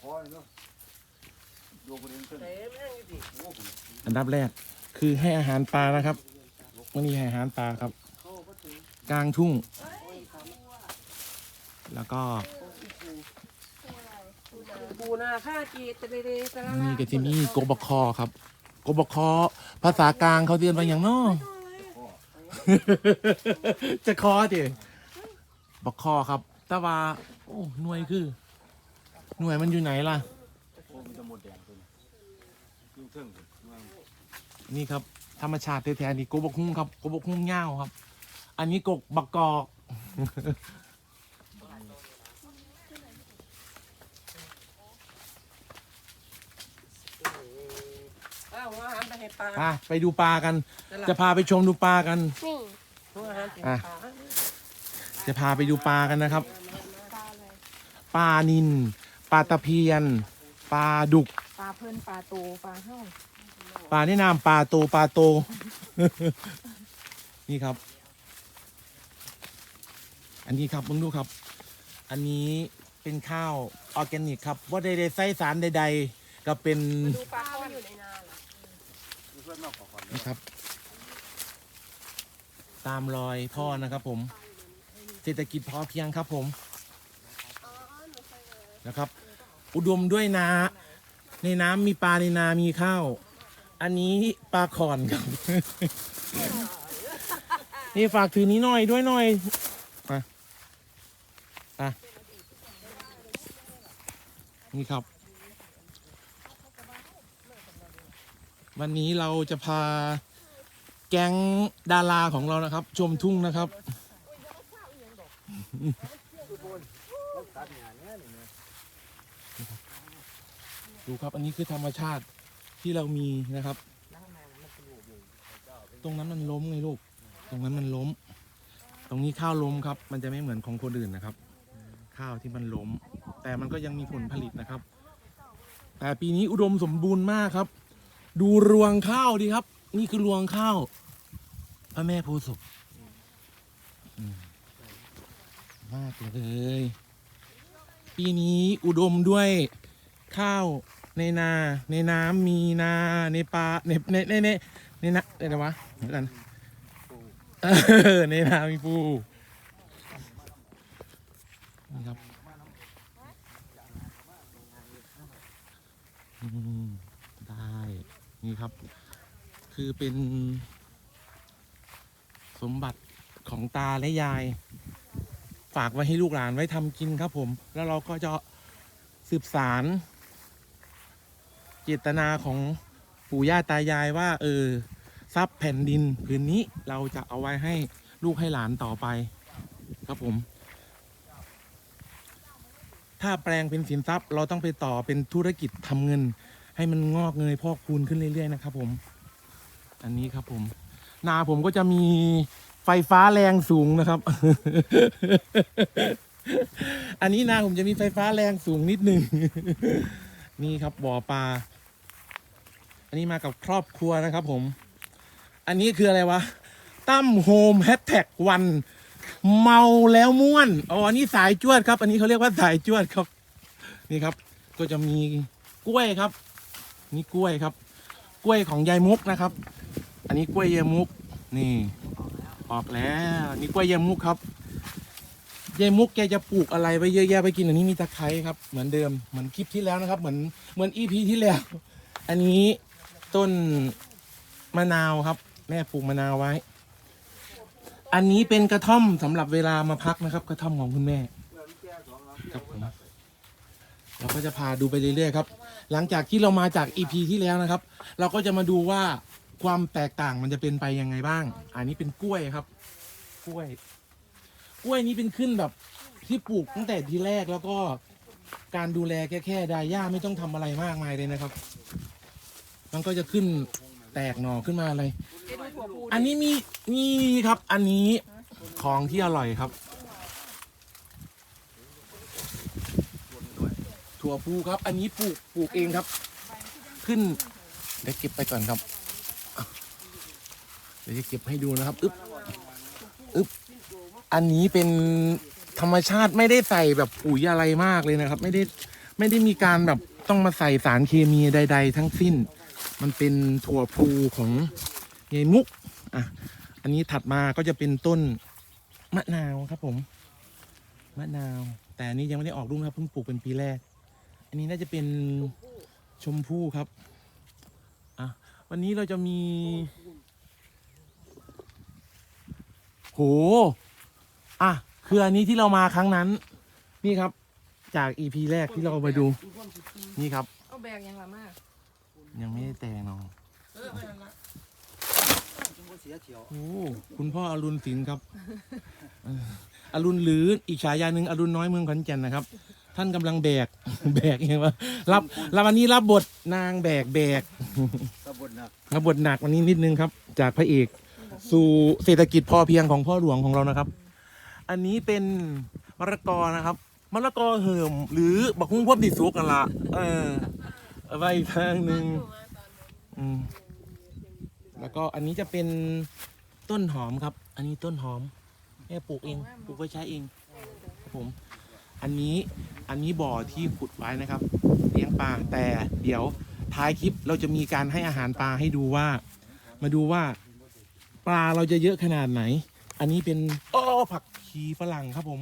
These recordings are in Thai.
คอเลยเนาะโยกไปเองเพิ่นเต็มแห้งอยู่ดิโอ้โหอันดับแรกคือให้อาหารปลานะครับวันนี้ให้อาหารปลาครับ กลางทุ่ง แล้วก็ปูนาค่าจีตะเลเดตะละนี่ก็จะมีโกบกคอครับ โกบกคอ ภาษากลางเขาเรียนว่าอย่างน้อจะคอจิบักคอครับ แต่ว่า โอ้หน่วยคือ หน่วยมันอยู่ไหนล่ะ โอ้มันจะหมดแดงตัวนี้ยุ่งเทิงเลยว่านี่ครับ ธรรมชาติแท้ๆนี่โกบกฮุ้งครับโกบกฮุ้งเง่าครับ อันนี้กกบักกอก อ้าวอาหารไปให้ปลาอะไปดูปลากัน จะพาไปชมดูปลากัน นี่อาหารไปให้ปลาจะพาไปดูปลากันนะครับ ปลาอะไรปลานิน ปลาตะเพียน ปลาดุก ปลาเพิ่นปลาโตปลาเฮ้าปลาแนะนำปลาโตปลาโต นี่ครับ อันนี้ครับมึงดูครับ อันนี้เป็นข้าวออร์แกนิกครับว่าใดๆไส้สารใด ๆ ก็เป็นดูปลาเขาอยู่ในนาเหรอเพื่อนนอกขอก่อนนะครับ ตามรอยพ่อนะครับ ผม เศรษฐกิจพอเพียงครับผมนะครับ อุดมด้วยนา ในน้ำมีปลาในนามีข้าว อันนี้ปลาขอนครับ นี่ฝากถือนี้หน่อยด้วยหน่อยมาอะนี่ครับ วันนี้เราจะพาแก๊งดาราของเรานะครับ ชมทุ่งนะครับ ตัดหญ้าเนี่ยนี่นะ ดูครับอันนี้คือธรรมชาติที่เรามีนะครับ ตรงนั้นมันล้มไงลูก ตรงนั้นมันล้ม ตรงนี้ข้าวล้มครับ มันจะไม่เหมือนของคนอื่นนะครับ ข้าวที่มันล้ม แต่มันก็ยังมีผลผลิตนะครับ แต่ปีนี้อุดมสมบูรณ์มากครับ ดูรวงข้าวดีครับ นี่คือรวงข้าว พระแม่โพธิ์ศพมากเลย ปีนี้อุดมด้วยข้าว ในนา ในน้ำมีนา ในปลาในในในในในนะอะไรวะเดี๋ยวกันเออในนามีปูนี่ครับได้นี่ครับ คือเป็น สมบัติของตาและยาย ฝากไว้ให้ลูกหลานไว้ทำกินครับผม แล้วเราก็จะสืบสาร เจตนาของปู่ย่าตายายว่า เออทรัพย์แผ่นดินผืนนี้เราจะเอาไว้ให้ลูกให้หลานต่อไป ครับผม ถ้าแปลงเป็นสินทรัพย์ เราต้องไปต่อเป็นธุรกิจทำเงิน ให้มันงอกเงยพอกพูนขึ้นเรื่อยๆนะครับ ผม อันนี้ครับผม นาผมก็จะมีไฟฟ้าแรงสูงนะครับ อันนี้นาผมจะมีไฟฟ้าแรงสูงนิดหนึ่งนี่ครับบ่อปลา อันนี้มากับครอบครัวนะครับผม อันนี้คืออะไรวะ ตั้มโฮมแฮชแท็กวัน เมาแล้วม่วน อ๋อ อันนี้สายจวดครับ อันนี้เขาเรียกว่าสายจวดครับ นี่ครับ ก็จะมีกล้วยครับ นี่กล้วยครับ กล้วยของยายมุกนะครับ อันนี้กล้วยยายมุก นี่ ออกแล้ว นี่กล้วยยายมุกครับ ยายมุกแกจะปลูกอะไรไว้เยอะแยะไปกิน อันนี้มีตะไคร้ครับ เหมือนเดิม เหมือนคลิปที่แล้วนะครับ เหมือน เหมือนอีพีที่แล้ว อันนี้ ต้นมะนาวครับ แม่ปลูกมะนาวไว้ อันนี้เป็นกระท่อมสำหรับเวลามาพักนะครับ กระท่อมของคุณแม่ครับผมเราก็จะพาดูไปเรื่อยๆครับ หลังจากที่เรามาจากอีพีที่แล้วนะครับ เราก็จะมาดูว่าความแตกต่างมันจะเป็นไปยังไงบ้าง อันนี้เป็นกล้วยครับ กล้วย กล้วยนี้เป็นขึ้นแบบที่ปลูกตั้งแต่ทีแรกแล้วก็การดูแลแค่แค่ดาย่าไม่ต้องทำอะไรมากมายเลยนะครับ มันก็จะขึ้นแตกหน่อขึ้นมาอะไรเอ็นหัวปูอันนี้มีนี่ครับ อันนี้ของที่อร่อยครับ ถั่วพูครับ อันนี้ปลูกปลูกเองครับ ขึ้นเดี๋ยวเก็บไปก่อนครับ เดี๋ยวจะเก็บให้ดูนะครับอึ๊บอึ๊บอันนี้เป็นธรรมชาติไม่ได้ใส่แบบปุ๋ยอะไรมากเลยนะครับ ไม่ได้ไม่ได้มีการแบบต้องมาใส่สารเคมีใด ๆ ทั้งสิ้น มันเป็นถั่วพลูของยายมุกอะอันนี้ถัดมาก็จะเป็นต้นมะนาวครับผม มะนาว แต่อันนี้ยังไม่ได้ออกลูกนะครับเพิ่งปลูกเป็นปีแรก อันนี้น่าจะเป็นชมพู่ครับอะวันนี้เราจะมี โห อะคืออันนี้ที่เรามาครั้งนั้น นี่ครับ จากอีพีแรกที่เราไปดู นี่ครับ เอาแบกยังละมาก ยังไม่ได้แต่งนออไม่เป็นโอ้คุณพ่ออรุณศิลป์ครับเอ่ออรุณหรืออีกฉายาหนึ่งอรุณน้อยเมืองขอนแก่นนะครับ ท่านกำลังแบก แบกเองว่ารับรับวันนี้รับบทนางแบกแบกระบวนหนักรับบทหนักวันนี้นิดนึงครับ จากพระเอกสู่เศรษฐกิจพอเพียงของพ่อหลวงของเรานะครับ อันนี้เป็นมะละกอนะครับมะละกอเหิมหรือบักฮุ้งพวบดิสุกกันละเออ เอาไว้อีกทางหนึ่งอืมแล้วก็อันนี้จะเป็นต้นหอมครับ อันนี้ต้นหอมแม่ปลูกเอง ปลูกไว้ใช้เองครับผม อันนี้อันนี้บ่อที่ขุดไว้นะครับ เลี้ยงปลาแต่เดี๋ยวท้ายคลิปเราจะมีการให้อาหารปลาให้ดูว่า มาดูว่า ปลาเราจะเยอะขนาดไหน อันนี้เป็นอ้อผักชีฝรั่งครับผม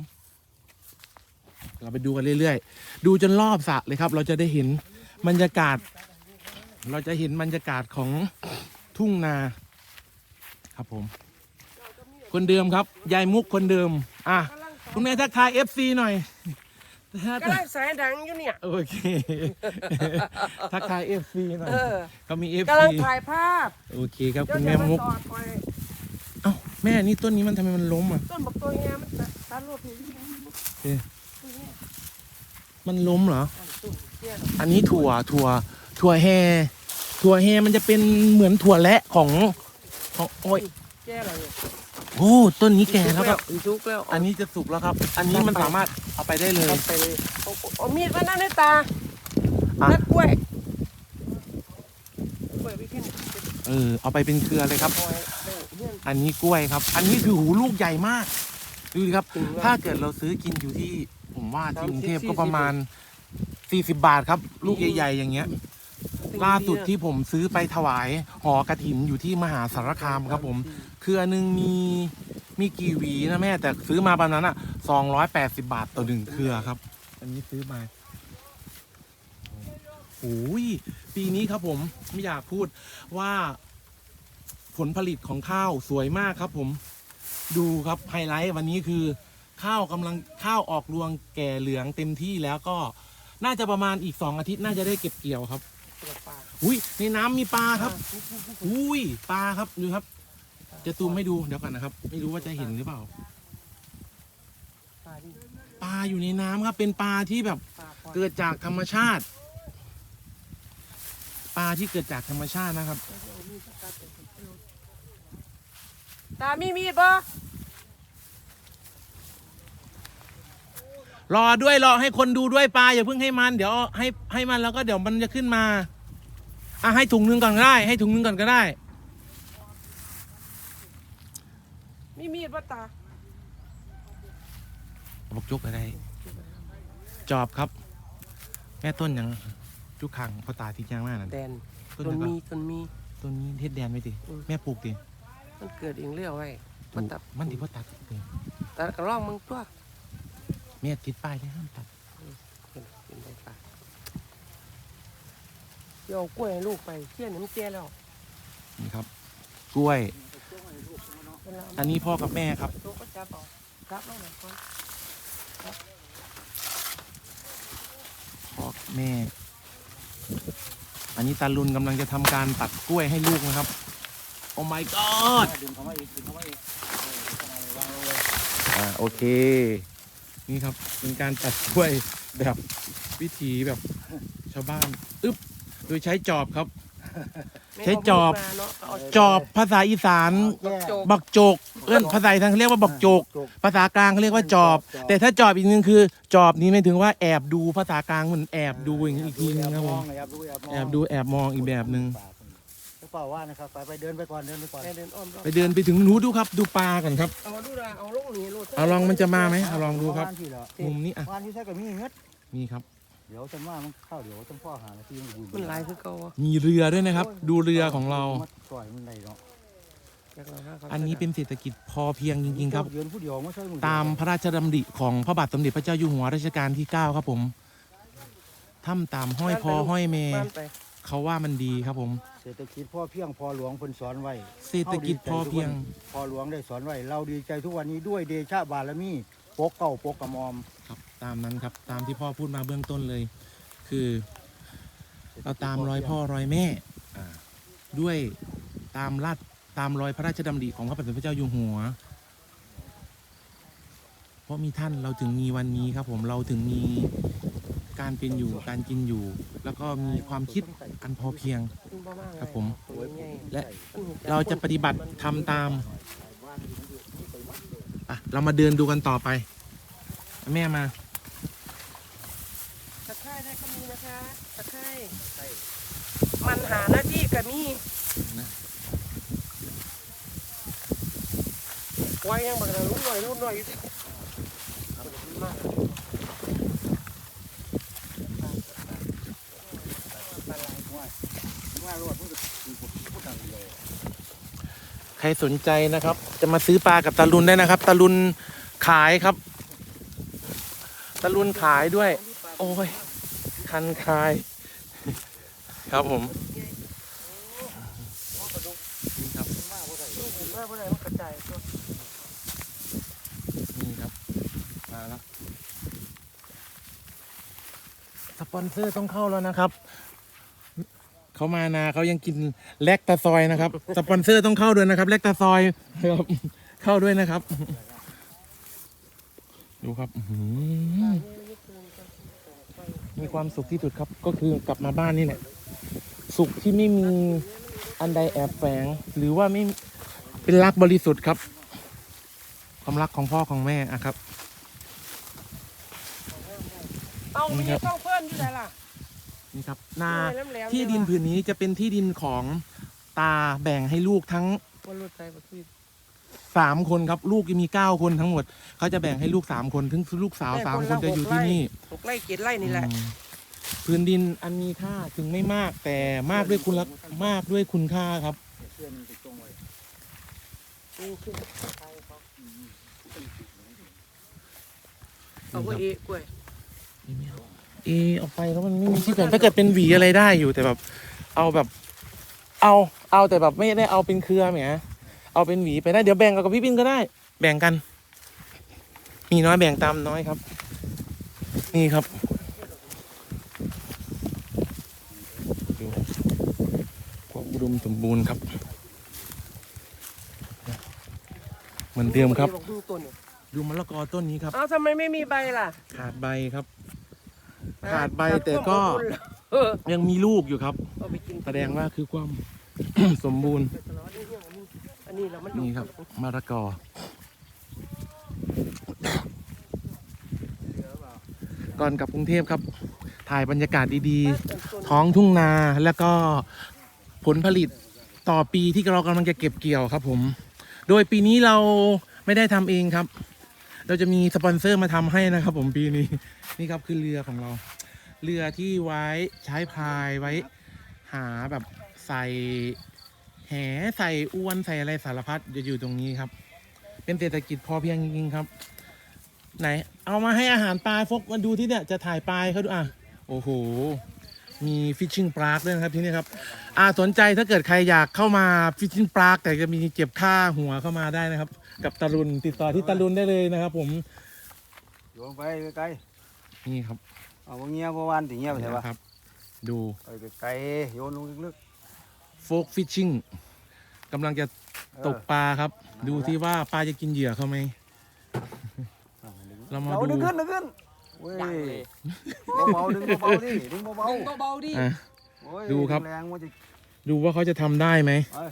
เราไปดูกันเรื่อยๆ ดูจนรอบสระเลยครับ เราจะได้เห็น บรรยากาศ เราจะเห็นบรรยากาศของทุ่งนา ครับผม คนเดิมครับ ยายมุกคนเดิม อะ คุณแม่ทักทายเอฟซีหน่อยก็ได้สายดังอยู่เนี่ย โอเค ทักทายเอฟซีหน่อยเออเขามีเอฟกำลังซีถ่ายภาพ โอเคครับเดี๋ยคุวณจะแม่มามุกจอดไว้เอ้าแม่นี่ต้นนี้มันทำไมมันล้มอะ ต้นบักตัวเงี้ยมันตัดตัดรถนี่มันล้มเหรอตุ่มเตี้ย อันนี้ถั่วถั่วถั่วแฮถั่วแฮมันจะเป็นเหมือนถั่วและของของโอ้ยแก่แล้วเนี่ยโอ้ต้นนี้แก่แล้วครับจุกแล้วอันนี้จะสุกแล้วครับ อันนี้มันสามารถเอาไปได้เลยเอาไปเลยเอาเอามีดมานั่นในตาอะนักกล้วยกล้วยพี่ขึ้นเออเอาไปเป็นเครือเลยครับคอยเด้อเฮียนอันนี้กล้วยครับ อันนี้คือหูลูกใหญ่มาก ดูดิครับถึงว่าถ้าเกิดเราซื้อกินอยู่ที่ ผมว่าที่กรุงเทพ30ก็ประมาณ 40บาทครับ ลูกใหญ่ๆอย่างเงี้ย ล่าสุดที่ผมซื้อไปถวายหอกระถินอยู่ที่มหาสารคามครับ ผมเครือหนึ่งมีมีกี่หวีนะแม่ แต่ซื้อมาประมาณนั้นอะสองร้อยแปดสิบาทต่อหนึ่งเครือครับ อันนี้ซื้อมาโอ้ยปีนี้ครับผมไม่อยากพูดว่าผลผลิตของข้าวสวยมากครับ ผมดูครับไฮไลท์วันนี้คือ ข้าวกำลังข้าวออกรวงแก่เหลืองเต็มที่แล้วก็ น่าจะประมาณอีกสองอาทิตย์น่าจะได้เก็บเกี่ยวครับ ตัวปลาอุ้ยในน้ำมีปลาครับ อุ้ยปลาครับดูครับ จะซูมให้ดูเดี๋ยวก่อนนะครับ ไม่รู้ว่าจะเห็นหรือเปล่า ปลาดิปลาอยู่ในน้ำครับ เป็นปลาที่แบบ ปลาคอยเกิดจากธรรมชาติ ปลาที่เกิดจากธรรมชาตินะครับ ตามีมีดบ่ รอด้วยรอให้คนดูด้วยปลาอย่าเพิ่งให้มัน เดี๋ยวให้ให้มันแล้วก็เดี๋ยวมันจะขึ้นมาอะให้ถุงหนึงก่อนก็ได้ ให้ถุงหนึงก่อนก็ได้ มีมีดบ่ตาบอกจุกอะไร จอบครับ แม่ต้นยังจุกขังพ่อตาที่ย่างมากนั่นแดนต้นต้นนี้มีปะต้นมีต้นนี้เทศแดนไว้ดิอืมแม่ปลูกดิมันเกิดเองเลี้ยวไว้ปมันลูกตัดมันที่พ่อตัดดิตัดกระรอกมึงตัว แม่ติดป้ายได้ห้ามตัดเป็นเป็นได้ปลาเดี๋ยวเอากล้วยให้ลูกไปเชี่ยนี่มันแก่แล้วนี่ครับ กล้วย เวลาอันนี้พ่อกับแม่ครับตัวก็จับเอาจับเอาหน่อยก่อนพ่อแม่ อันนี้ตาลุนกำลังจะทำการตัดกล้วยให้ลูกนะครับ โอ้ my god ดึงเข้ามาอีกดึงเข้ามาอีกเออเข้ามาเลยวางลงเลยอ่าโอเค นี่ครับเป็นการตัดกล้วยแบบวิถีแบบชาวบ้านอึ๊บโดยใช้จอบครับไม่ใช้จอบเามีดมาเนาะเอาจอบภาษาอีสานจอบจบบักโจกเอื้อนภาษาอีสานเขาเรียกว่าบักโจกจบภาษากลางเขาเรียกว่าจอบจอบ แต่ถ้าจอบอีกนึงคือ จอบนี้ไม่ถึงว่าแอบดูภาษากลางเหมือนแอบดูอย่างนี้อีกทีนึงครับผมแอบดูแอบมองแอบดูแอบมองอีกแบบหนึ่งเปล่าว่านะครับไปไปเดินไปก่อนเดินไปก่อนแค่เดินอ้อมรอบไปเดินไปถึงหนูดูครับ ดูปลากันครับ เอาดูนะเอาลงนี่โลดเอาลองมันจะมาไหมเอาลองดูครับว่านที่เหรอมุมนี้อะว่านที่ใช่กับมีเงืดนี่ครับ เดี๋ยวจังว่ามันเข้าเดี๋ยวจังพ่อหานาทีมันอยู่มันหลายคือเก่าวะมีเรือด้วยนะครับ ดูเรือของเรามันปล่อยมันไหลเนาะอยากเราหาเขาอันนี้เป็นเศรษฐกิจพอเพียงจริงๆครับเยือนผู้เดียวไม่ใช่มึงตามพระราชดำริของพระบาทสมเด็จพระเจ้าอยู่หัวรัชกาลที่ 9 ครับผมถ้ำตามห้อยพอห้อยเม บ้านไปเขาว่ามันดีครับผมเศรษฐกิจพ่อเพียงพอหลวงเพิ่นสอนไว้เศรษฐกิจพอเพียง พอหลวงได้สอนไว้ เราดีใจทุกวันนี้ด้วยเดชะบารมีปกเก่าปกกระหมอม ครับตามนั้นครับตามที่พ่อพูดมาเบื้องต้นเลย คือเราตามรอยพ่อรอยแม่อ่าด้วยตามลาดตามรอยพระราชดำริของพระบาทสมเด็จพระเจ้าอยู่หัว เพราะมีท่านเราถึงมีวันนี้ครับ ผมเราถึงมีการเป็นอยู่การกินอยู่ แล้วก็มีความคิดอันพอเพียงขึ้นบ่ากเลย ครับผมตัวใหญ่และเราจะปฏิบัติทำตามอะเรามาเดินดูกันต่อไป แม่มาตะไคร้ได้ก็มีนะคะตะไคร้มันหาหน้าที่กับมีนะไว้ยังบักเราลุ้นหน่อยลุ้นหน่อยมาก ว่ารอดมันก็คือผมพูดต่างเดียว ใครสนใจนะครับ จะมาซื้อปลากับตาลุนได้นะครับ ตาลุนขายครับ ตาลุนขายด้วย โอ้ย คันคาย ครับผมนี่ครับนี่ครับ มาแล้ว สปอนเซอร์ต้องเข้าแล้วนะครับ เขามานาเขายังกินแลกตาซอยนะครับ สปอนเซอร์ต้องเข้าด้วยนะครับแลกตาซอยครับเข้าด้วยนะครับ ดูครับอื้อหือมีความสุขที่สุดครับ ก็คือกลับมาบ้านนี่แหละสุขที่ไม่มีอันใดแอบแฝง หรือว่าไม่เป็นรักบริสุทธิ์ครับ ความรักของพ่อของแม่อะครับ เอาไม่ใช่ต้องเพิ่มอยู่ไหนล่ะ นี่ครับนาแหลมๆที่ดินผืนนี้จะเป็นที่ดินของตาแบ่งให้ลูกทั้งวันรถไฟบักซีสามคนครับ ลูกจะมีเก้าคนทั้งหมด เขาจะแบ่งให้ลูกสามคนถึงลูกสาวสามคนจะอยู่ที่นี่หกไร่เจ็ดไร่นี่แหละอืมพื้นดินอันมีค่าถึงไม่มากแต่มากด้วยคุณลักมากด้วยคุณค่าครับเพื่อนมันติดตรงไว้นี่ขึ้นไปเขาเอาไว้เอ๊ะกล้วย เออออกไปแล้วมันไม่มีที่แขวนถ้าเกิดเป็นหวีอะไรได้อยู่แต่แบบ เอาแบบ เอาเอาแต่แบบไม่ได้เอาเป็นเครือแหมเอาเป็นหวีไปได้เดี๋ยวแบ่งกับพี่ปินก็ได้ แบ่งกัน มีน้อยแบ่งตามน้อยครับ นี่ครับดูความอุดมสมบูรณ์ครับ เหมือนเดิมครับบอกดูต้นนี่ดูมะละกอต้นนี้ครับเอ้าทำไมไม่มีใบล่ะ ขาดใบครับ ขาดใบแต่ก็เออยังมีลูกอยู่ครับ เอาไปกินแสดงว่าคือความ สมบูรณ์อันนี้เรามันนี่ครับมะละกอ ก่อนกลับกรุงเทพครับ ถ่ายบรรยากาศดีๆ ท้องทุ่งนาแล้วก็ผลผลิตต่อปีที่เรากำลังจะเก็บเกี่ยวครับ ผม โดยปีนี้เราไม่ได้ทำเองครับ เราจะมีสปอนเซอร์มาทำให้นะครับ ผมปีนี้ นี่ครับคือเรือของเรา เรือที่ไว้ใช้พายไว้ หาแบบใส่แหใส่อวนใส่อะไรสารพัดจะอยู่ตรงนี้ครับ เป็นเศรษฐกิจพอเพียงจริงๆครับ ไหน เอามาให้อาหารปลาฟกมาดูที่เนี่ยจะถ่ายปลาให้เขาดูอะโอ้โห มีฟิชชิงปลาด้วยนะครับที่นี่ครับ อ่าสนใจถ้าเกิดใครอยากเข้ามาฟิชชิงปลาแต่จะมีเก็บค่าหัวเข้ามาได้นะครับ กับตาลุนติดต่อที่ตาลุนได้เลยนะครับ ผมโยนไปไกลนี่ครับๆ เอาบ่เงี้ยบ่วานถึงเงี้ยไปใช่ปะครับดูไปไกลๆโยนลงลึกโฟกฟิชชิงกำลังจะๆตกปลาครับ ดูที่ว่าปลาจะกินเหยื่อเขาไหมเรามาเอาดูดึงขึ้นดึงขึ้นเว้ยเบาๆดึงเบาๆดิดึงเบาเบาๆดิ อะ ๆโอ้ยดูครับ แรงมันจะ ดูว่าเขาจะทำได้ไหม เอ้ย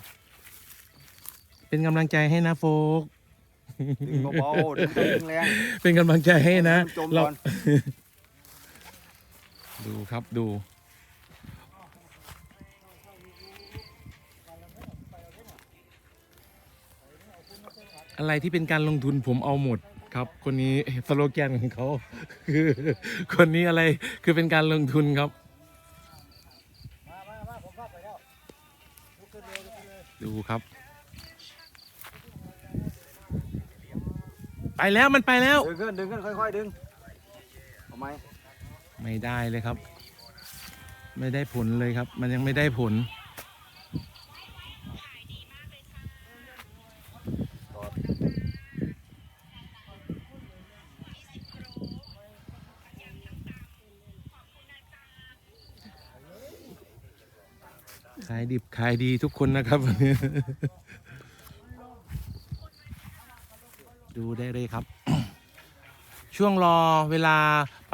เป็นกำลังใจให้นะโฟก ดึงเบาๆดึงดึงแรงเป็นกำลังใจให้นะ จมเรา ก่อน ดูครับดู อะไรที่เป็นการลงทุนผมเอาหมดครับ คนนี้สโลแกนของเขาคือคนนี้อะไรคือเป็นการลงทุนครับ ดูครับ ไปแล้วมันไปแล้ว ดึงขึ้นดึงขึ้นค่อยๆดึงเอาไหม ไม่ได้เลยครับ ไม่ได้ผลเลยครับ มันยังไม่ได้ผลขายดิบขายดีทุกคนนะครับวันนี้ดูได้เลยครับ ช่วงรอเวลา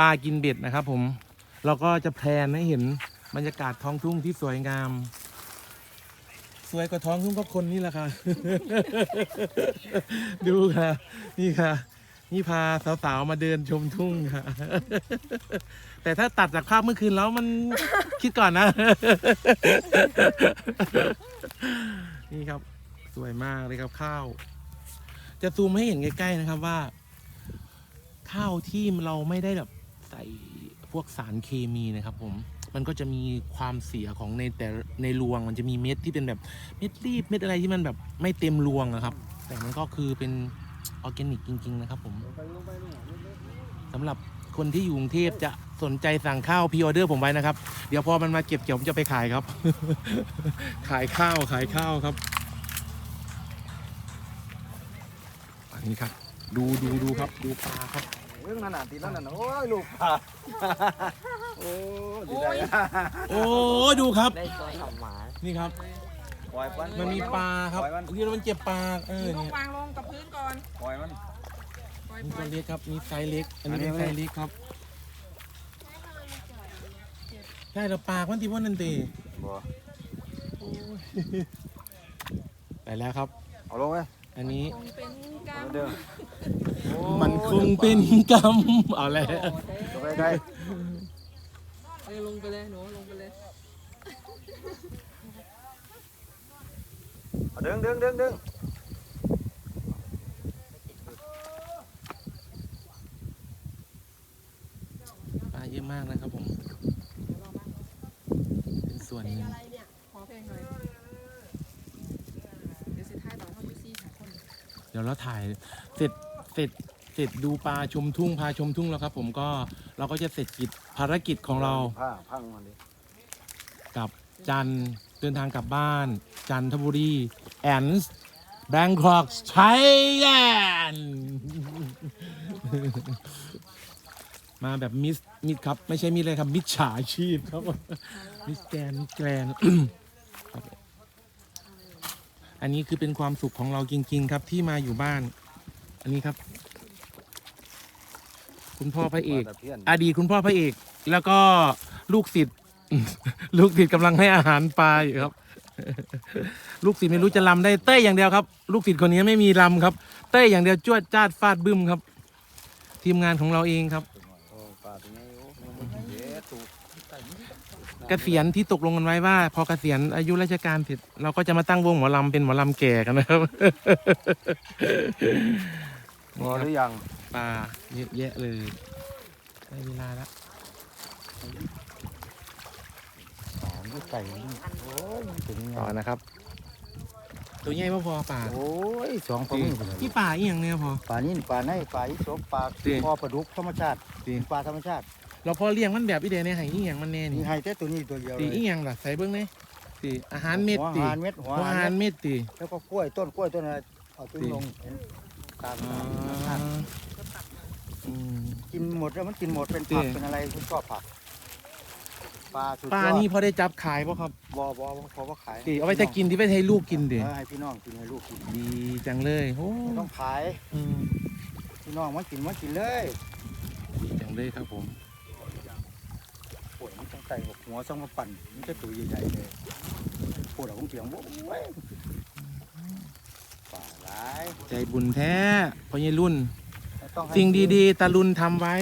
ปลากินเบ็ดนะครับ ผม เราก็จะแพลนให้เห็นบรรยากาศท้องทุ่งที่สวยงาม สวยกว่าท้องทุ่งก็คนนี่แหละค่ะ ดูค่ะ นี่ค่ะ นี่พาสาวๆมาเดินชมทุ่งค่ะ แต่ถ้าตัดจากภาพเมื่อคืนแล้วมันคิดก่อนนะ นี่ครับ สวยมากเลยครับข้าว จะซูมให้เห็นใกล้ๆนะครับว่าข้าวที่เราไม่ได้แบบ ใส่พวกสารเคมีนะครับผมมันก็จะมีความเสียของในแต่ในรวงมันจะมีเม็ดที่เป็นแบบเม็ดรีบเม็ดอะไรที่มันแบบไม่เต็มรวงอะครับ แต่มันก็คือเป็นออร์แกนิกจริง ๆ นะครับผมสำหรับคนที่อยู่กรุงเทพจะสนใจสั่งข้าวพีออเดอร์ผมไว้นะครับ เดี๋ยวพอมันมาเก็บเกี่ยวผมจะไปขายครับ ขายข้าวขายข้าวครับ อันนี้ครับ ดูดูดูครับ ดูปลาครับ รื่องนั้นน่ะตีแล้วนั่นน่ะโอ้ยลูกปลาโอ้ยดีใจโอ้ดูครับ ได้ตัวขำหมานี่ครับ ปล่อยมันมันมีปลาครับปล่อยมันที่มันเจ็บปลาเออลงเนี่ยวางลงกับพื้นก่อนปล่อยมันปล่อยมีปล่ตัอวยเล็กครับมีไซส์เล็ก อันนี้เป็นอันนี้ไซส์เล็กครับใช่แล้วปากมันที่ว่านันตีบ่ไปแล้วครับเอาลงไว้ อันนี้คงเป็นกรรเอามเดิมมันคงเป็นกรรมเอาแล้วตัวไปไกลเออลงไปเลยหนูลงไปเลยเอาดึงดึงดึงดึง ปลาเยอะมากนะครับผม เป็นส่วนหนึ่ง อะไรเนี่ย ขอเพลงหน่อยเดี๋ยวสิท้ายตอนเข้าไปซี่หาคน เดี๋ยวเราถ่ายเสร็จเสร็จเสร็จดูปลาชมทุ่งพาชมทุ่งแล้วครับ ผมก็เราก็จะเสร็จกิจภารกิจของเราผ้าพังมันดิกับจันทร์เดินทางกลับบ้าน จันทบุรีแอนส์แบงคอกไทยแลนด์มาแบบมิสมิดครับ ไม่ใช่มิดเลยครับ มิดฉาชีพครับมิสแกนมิสแกรนครับ อันนี้คือเป็นความสุขของเราจริง ๆ ครับที่มาอยู่บ้าน อันนี้ครับ คุณพ่อพระเอกปลาตะเพียนอดีตคุณพ่อพระเอก แล้วก็ลูกศิษย์ ลูกศิษย์กำลังให้อาหารปลาอยู่ครับ ลูกศิษย์ไม่รู้จะลำได้เต้ยอย่างเดียวครับ ลูกศิษย์คนนี้ไม่มีลำครับ เต้ยอย่างเดียวจวดจ้าดฟาดบึ้มครับ ทีมงานของเราเองครับ โอ้ปลาตัวนี้โอ้ยังบ่เย็ดถูก เกษียณที่ตกลงกันไว้ว่า พอเกษียณอายุราชการเสร็จเราก็จะมาตั้งวงหมอลำเป็นหมอลำแก่กันนะครับ พอหรือยังปลาเยอะแยะเลยได้เวลาแล้วอ๋อมันไก่นี่โอ้ยมันถึงต่อนะครับ ตัวใหญ่ไม่พอป่าโอ้ยสองปลาหมึกเลยที่ป่าอีกอย่างเนี่ยพอปลานี่ปลาในปลาอีสมปลาจริงพอปลาดุกธรรมชาติจริงปลาธรรมชาติ เราพอเลี้ยงมันแบบอีเดนในไห้อีหยังมันแน่มีนี่ไฮแต่ตัวนี้ตัวเดียวเลตียอีหยังล่ะใส่เบิ้งเลยตีอาหารเม็ดหัวตีหานเม็ดหัวหัวอาหาหานรเม็ดเม็ดตีแล้วก็กล้วยต้นกล้วยต้นอะไรเอาตุ้งจริงลงเห็นตามอ๋อธรรมชาติอืม กินหมดแล้วมันกินหมดเป็นจริผังกเป็นอะไรคุณชอบผักปลาสุดปลายอดนี่พอได้จับขายป่ะครับบอบอบพอว่าขายตีเอาไว้จะกินที่ไว้ให้ลูกกินดิเออให้พี่น้องกินให้ลูกกินดีจังเลยโอ้ไม่ต้องขายอืมพี่น้องมันกินมันกินเลย ดีจังเลยครับผม ปวดมันต้องใส่หัวต้องมาปั่นมันจะตัวใหญ่ๆเลยปวดของเสียงโอ้ยปลาหลายใจบุญแท้พ่อใหญ่รุ่นไม่ต้องให้สิ่งดีๆตาลุนทำไว้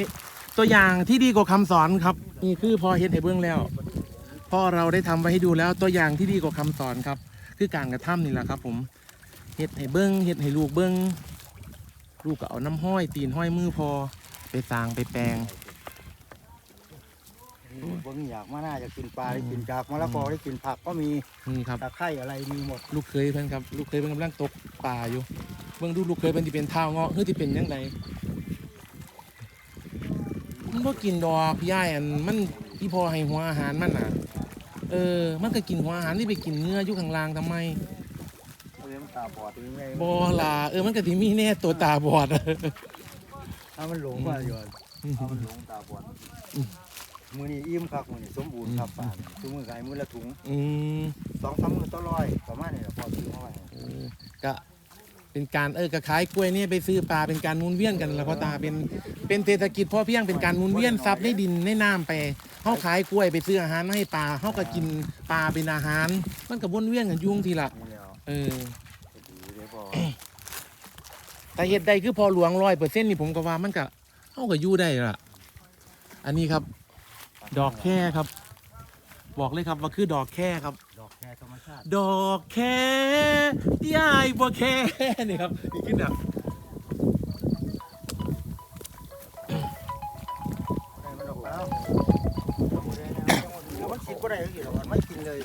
ตัวอย่างที่ดีกว่าคำสอนครับ นี่คือพอเห็นให้เบื้องแล้วพ่อเราได้ทำไว้ให้ดูแล้วตัวอย่างที่ดีกว่าคำสอนครับ คือการกระทำนี่แหละครับผมเห็ดให้เบื้องเห็ดให้ลูกเบื้องลูกก็เอาน้ำห้อยตีนห้อยมือพอไปสางไปแปลงนี่ บ่มีอยากมาหน้าจะกินปลาได้กินจากมะละกอได้กินผักก็มีนี่ครับตะไคร้อะไรมีหมดลูกเคยเพิ่นครับลูกเคยเพิ่นกำลังตกป่าอยู่เบิ่งดูลูกเคยเพิ่นที่เป็นเท้าเงาะเฮ้ยที่เป็นยังไงมันบ่กินดอกพี่ย่ายอันมันอีพอให้หัวอาหารมันน่ะ เออ มันก็กินหัวอาหารที่ไปกินเนื้ออยู่ข้างล่างทำไมเลี้ยงตาบอดหรือไงบ่ล่ะเออมันก็สิมีแน่ตัวตาบอดถ้ามันหลงมาอยู่ถ้ามันหลงตาบอดอื มมือนี้อิ่มครับมือนี้สมบูรณ์ครับปลาทุกมือไก่มือละถุงอืมสองสามมือต่อร้อยประมาณนี้แหละพอซื้อมาไว้เออก็เป็นการเออกระขายกล้วยเนี่ยไปซื้อปลาเป็นการหมุนเวียนกันแล้วพ่อตาเป็นเป็นเศรษฐกิจพ่อเพียงเป็นการหมุนเวียนทรัพย์ในดินในน้ำไปเฮาขายกล้วยไปซื้ออาหารมาให้ปลาเฮาก็กินปลาเป็นอาหาร มันก็วนเวียนกันอยุ่จั่งทีละนี่แล้วเออก็ดีเลยพอแต่เหตุใดคือพอหลวงร้อยเปอร์เซ็นต์นี่ผมก็ว่ามันก็เฮาก็อยู่ได้ล่ะ อันนี้ครับ ดอกแค่ครับ บอกเลยครับว่าคือดอกแค่ครับ ดอกแคธรรมชาติ ดอกแค่ที่อายบ่แค่นี่ครับอีกขึ้นอะได้มันดอกแล้วแล้วมันฉีดก็ได้ก็กี่ดอกมันไม่กินเลย